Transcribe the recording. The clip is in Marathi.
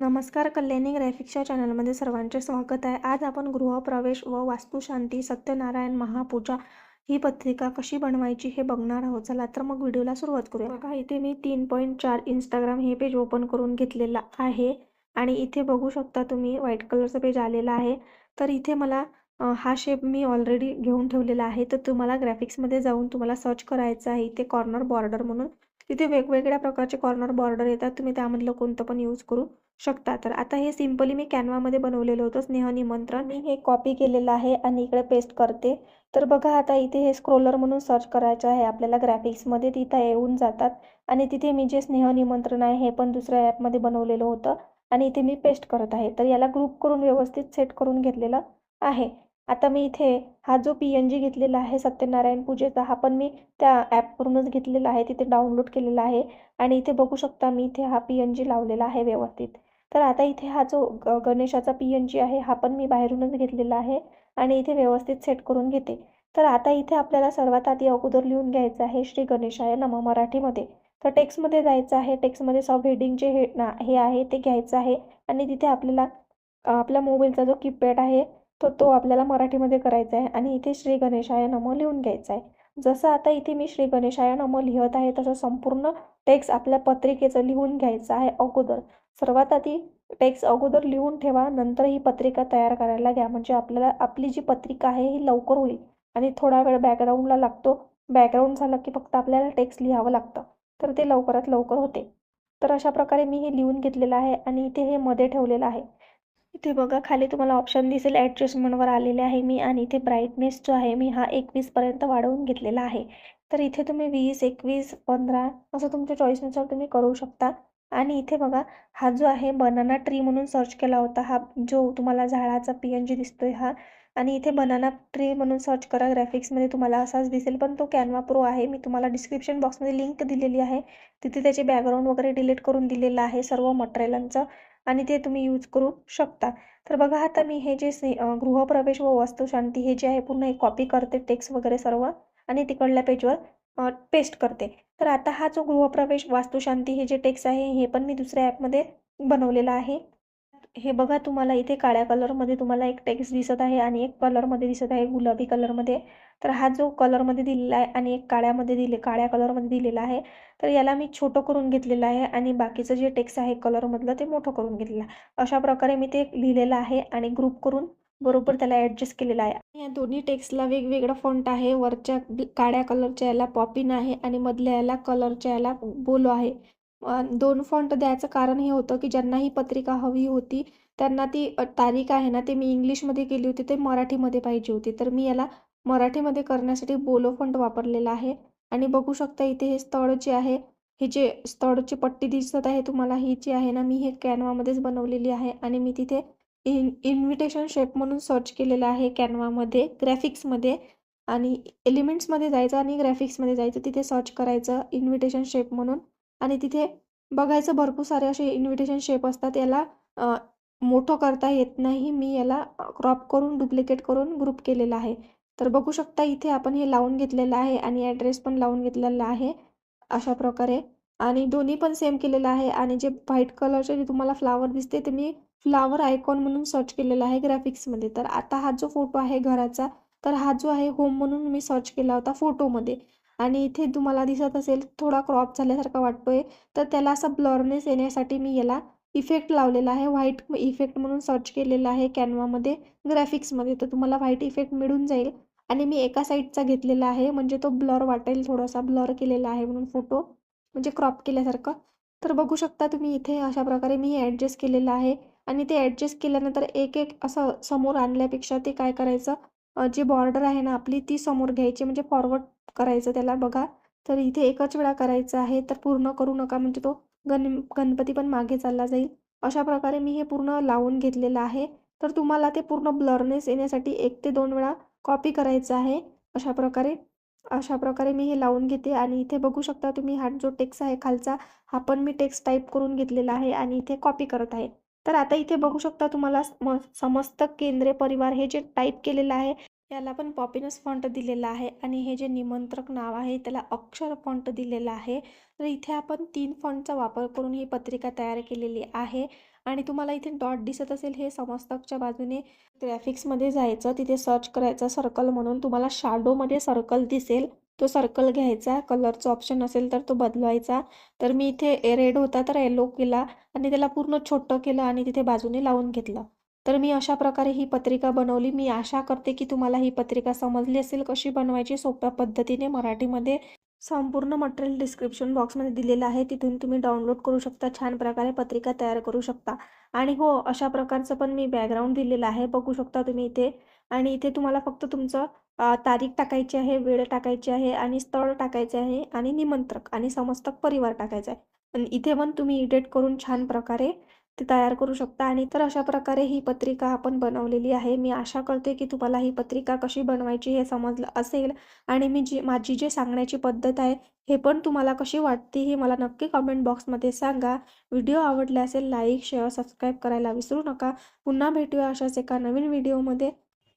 नमस्कार कल्याणी ग्राफिक्सच्या चॅनलमध्ये सर्वांचे स्वागत आहे. आज आपण गृहप्रवेश व वास्तुशांती सत्यनारायण महापूजा ही पत्रिका कशी बनवायची हे बघणार आहोत. चला तर मग व्हिडिओला सुरुवात करूया. बघा. इथे मी तीन पॉईंट चार इंस्टाग्राम हे पेज ओपन करून घेतलेलं आहे. आणि इथे बघू शकता तुम्ही व्हाईट कलरचं पेज आलेलं आहे. तर इथे मला हा शेप मी ऑलरेडी घेऊन ठेवलेला आहे. तर तुम्हाला ग्राफिक्समध्ये जाऊन तुम्हाला सर्च करायचं आहे. इथे कॉर्नर बॉर्डर म्हणून तिथे वेगवेगळ्या प्रकारचे कॉर्नर बॉर्डर येतात. तुम्ही त्यामधलं कोणतं पण यूज करू शकता. तर आता हे सिम्पली मी कॅनवामध्ये बनवलेलं होतं. स्नेह निमंत्रण. मी हे कॉपी केलेलं आहे आणि इकडे पेस्ट करते. तर बघा आता इथे हे स्क्रोलर म्हणून सर्च करायचं आहे. आपल्याला ग्राफिक्समध्ये तिथं येऊन जातात. आणि तिथे मी जे स्नेह निमंत्रण आहे हे पण दुसऱ्या ॲपमध्ये बनवलेलं होतं. आणि इथे मी पेस्ट करत आहे. तर याला ग्रुप करून व्यवस्थित सेट करून घेतलेलं आहे. आता मी इथे हा जो पी एन जी घेतलेला आहे सत्यनारायण पूजेचा हा पण मी त्या ॲपवरूनच घेतलेला आहे तिथे डाउनलोड केलेला आहे आणि इथे बघू शकता मी इथे हा पी एन जी लावलेला आहे व्यवस्थित. तर आता इथे हा जो ग गणेशाचा पी एन जी आहे हा पण मी बाहेरूनच घेतलेला आहे आणि इथे व्यवस्थित सेट करून घेते. तर आता इथे आपल्याला सर्वात आधी अगोदर लिहून घ्यायचं आहे श्री गणेशाय नम मराठीमध्ये. तर टेक्स्टमध्ये जायचं आहे टेक्स्टमध्ये सब हेडिंगचे हे ना हे आहे ते घ्यायचं आहे आणि तिथे आपल्याला आपल्या मोबाईलचा जो कीपॅड आहे तर तो आपल्याला मराठीमध्ये करायचा आहे आणि इथे श्री गणेशाय नमो लिहून घ्यायचा आहे. जसं आता इथे मी श्री गणेशाय नमो लिहत आहे तसं संपूर्ण टेक्स्ट आपल्या पत्रिकेचं लिहून घ्यायचं आहे अगोदर. सर्वात आधी टेक्स्ट अगोदर लिहून ठेवा नंतर ही पत्रिका तयार करायला घ्या. म्हणजे आपल्याला आपली जी पत्रिका आहे ही लवकर होईल आणि थोडा वेळ बॅकग्राऊंडला लागतो. बॅकग्राऊंड झालं की फक्त आपल्याला टेक्स्ट लिहावं लागतं. तर ते लवकरात लवकर होते. तर अशा प्रकारे मी हे लिहून घेतलेलं आहे आणि इथे हे मध्ये ठेवलेलं आहे. इथे बघा खाली तुम्हाला ऑप्शन दिसेल. ॲडजस्टमेंटवर आलेले आहे मी आणि इथे ब्राईटनेस जो आहे मी हा एकवीसपर्यंत वाढवून घेतलेला आहे. तर इथे तुम्ही वीस एकवीस पंधरा असं तुमच्या चॉईसनुसार तुम्ही करू शकता. आणि इथे बघा हा जो आहे बनाना ट्री म्हणून सर्च केला होता हा जो तुम्हाला झाडाचा पी एन जी दिसतोय हा. आणि इथे बनाना ट्री म्हणून सर्च करा ग्राफिक्समध्ये तुम्हाला असाच दिसेल पण तो कॅनवा प्रो आहे. मी तुम्हाला डिस्क्रिप्शन बॉक्समध्ये लिंक दिलेली आहे. तिथे त्याचे बॅकग्राऊंड वगैरे डिलीट करून दिलेलं आहे सर्व मटेरियलांचं आणि ते तुम्ही यूज करू शकता. तर बघा आता मी हे जे से गृहप्रवेश व वास्तुशांती हे जे आहे पूर्ण एक कॉपी करते टेक्स्ट वगैरे सर्व आणि तिकडल्या पेजवर पेस्ट करते. तर आता हा जो गृहप्रवेश वास्तुशांती हे जे टेक्स्ट आहे हे पण मी दुसऱ्या ॲपमध्ये बनवलेला आहे. हे बघा तुम्हाला इथे काळ्या कलरमध्ये तुम्हाला एक टेक्स्ट दिसत आहे आणि एक कलरमध्ये दिसत आहे गुलाबी कलरमध्ये. तर हा जो कलरमध्ये दिलेला आहे आणि एक काळ्यामध्ये दिले काळ्या कलरमध्ये दिलेला आहे तर याला मी छोटं करून घेतलेलं आहे आणि बाकीचं जे टेक्स्ट आहे कलरमधलं ते मोठं करून घेतलेलं आहे. अशा प्रकारे मी ते लिहिलेलं आहे आणि ग्रुप करून बरोबर त्याला ॲडजस्ट केलेला आहे. या दोन्ही टेक्स्टला वेगवेगळा फॉन्ट आहे. वरच्या काळ्या कलरच्या याला पॉपिन आहे आणि मधल्या याला कलरच्या याला बोलो आहे. दोन फॉन्ट द्यायचं कारण हे होतं की ज्यांना ही पत्रिका हवी होती त्यांना ती तारीख आहे ना ते मी इंग्लिशमध्ये केली होती ते मराठीमध्ये पाहिजे होती. तर मी याला मराठीमध्ये करण्यासाठी बोलो फॉन्ट वापरलेला आहे. आणि बघू शकता इथे हे स्थळ जे आहे हे जे स्थळची पट्टी दिसत आहे तुम्हाला ही जी आहे ना मी हे कॅनवामध्येच बनवलेली आहे. आणि मी तिथे इन इन्व्हिटेशन शेप म्हणून सर्च केलेलं आहे कॅनवामध्ये ग्राफिक्समध्ये आणि एलिमेंट्समध्ये जायचं आणि ग्राफिक्समध्ये जायचं तिथे सर्च करायचं इन्व्हिटेशन शेप म्हणून. आणि तिथे बघायचं भरपूर सारे असे इन्व्हिटेशन शेप असतात. याला मोठं करता येत नाही. मी याला क्रॉप करून डुप्लिकेट करून ग्रुप केलेला आहे. तर बघू शकता इथे आपण हे लावून घेतलेलं आहे आणि ॲड्रेस पण लावून घेतलेला आहे अशा प्रकारे. आणि दोन्ही पण सेम केलेलं आहे. आणि जे व्हाईट कलरचे जे तुम्हाला फ्लावर दिसते ते मी फ्लावर आयकॉन म्हणून सर्च केलेला आहे ग्राफिक्समध्ये तर आता हा जो फोटो आहे घराचा तर हा जो आहे होम म्हणून मी सर्च केला होता फोटोमध्ये आणि इथे तुम्हाला दिसत असेल थोडा क्रॉप झाल्यासारखा वाटतोय. तर त्याला असं ब्लरनेस येण्यासाठी मी याला इफेक्ट लावलेला आहे. व्हाईट इफेक्ट म्हणून सर्च केलेला आहे कॅनवामध्ये ग्राफिक्समध्ये. तर तुम्हाला व्हाईट इफेक्ट मिळून जाईल. आणि मी एका साईडचा घेतलेला आहे म्हणजे तो ब्लर वाटेल थोडासा ब्लर केलेला आहे म्हणून फोटो म्हणजे क्रॉप केल्यासारखं. तर बघू शकता तुम्ही इथे अशा प्रकारे मी ॲडजस्ट केलेलं आहे. आणि ते ॲडजस्ट केल्यानंतर एक एक असं समोर आणल्यापेक्षा ते काय करायचं जी बॉर्डर आहे ना आपली ती समोर घ्यायची म्हणजे फॉरवर्ड करायचं त्याला बघा. तर इथे एकच वेळा करायचं आहे तर पूर्ण करू नका म्हणजे तो गण गणपती पण मागे चालला जाईल. अशा प्रकारे मी हे पूर्ण लावून घेतलेलं आहे. तर तुम्हाला ते पूर्ण ब्लरनेस येण्यासाठी एक ते दोन वेळा कॉपी करायचं आहे. अशा प्रकारे अशा प्रकारे मी हे लावून घेते. आणि इथे बघू शकता तुम्ही हा जो टेक्स्ट आहे खालचा हा पण मी टेक्स्ट टाईप करून घेतलेला आहे आणि इथे कॉपी करत आहे. तर आता इथे बघू शकता तुम्हाला समस्त केंद्रे परिवार हे जे टाईप केलेलं आहे याला पण पॉपिनस फॉन्ट दिलेला आहे आणि हे जे निमंत्रक नाव आहे त्याला अक्षर फॉन्ट दिलेला आहे. तर इथे आपण तीन फॉन्टचा वापर करून ही पत्रिका तयार केलेली आहे आणि तुम्हाला इथे डॉट दिसत असेल हे समस्तकच्या बाजूने ग्रॅफिक्समध्ये जायचं तिथे सर्च करायचं सर्कल म्हणून तुम्हाला शॅडोमध्ये सर्कल दिसेल. तो सर्कल घ्यायचा कलरचं ऑप्शन असेल तर तो बदलवायचा. तर मी इथे रेड होता तर येलो केला आणि त्याला पूर्ण छोटं केलं आणि तिथे बाजूने लावून घेतलं. तर मी अशा प्रकारे ही पत्रिका बनवली. मी आशा करते की तुम्हाला ही पत्रिका समजली असेल कशी बनवायची सोप्या पद्धतीने मराठीमध्ये. संपूर्ण मटेरियल डिस्क्रिप्शन बॉक्समध्ये दिलेलं आहे. तिथून तुम्ही डाउनलोड करू शकता. छान प्रकारे पत्रिका तयार करू शकता. आणि हो अशा प्रकारचं पण मी बॅकग्राऊंड दिलेलं आहे. बघू शकता तुम्ही इथे. आणि इथे तुम्हाला फक्त तुमचं तारीख टाकायची आहे वेळ टाकायची आहे आणि स्थळ टाकायचे आहे आणि निमंत्रक आणि समस्तक परिवार टाकायचा आहे. आणि इथे पण तुम्ही एडिट करून छान प्रकारे ते तयार करू शकता आणि तर अशा प्रकारे ही पत्रिका आपण बनवलेली आहे. मी आशा करते की तुम्हाला ही पत्रिका कशी बनवायची हे समजलं असेल आणि मी जी माझी जे सांगण्याची पद्धत आहे हे पण तुम्हाला कशी वाटते हे मला नक्की कमेंट बॉक्समध्ये सांगा. व्हिडिओ आवडले असेल लाईक शेअर सबस्क्राईब करायला विसरू नका. पुन्हा भेटूया अशाच एका नवीन व्हिडिओमध्ये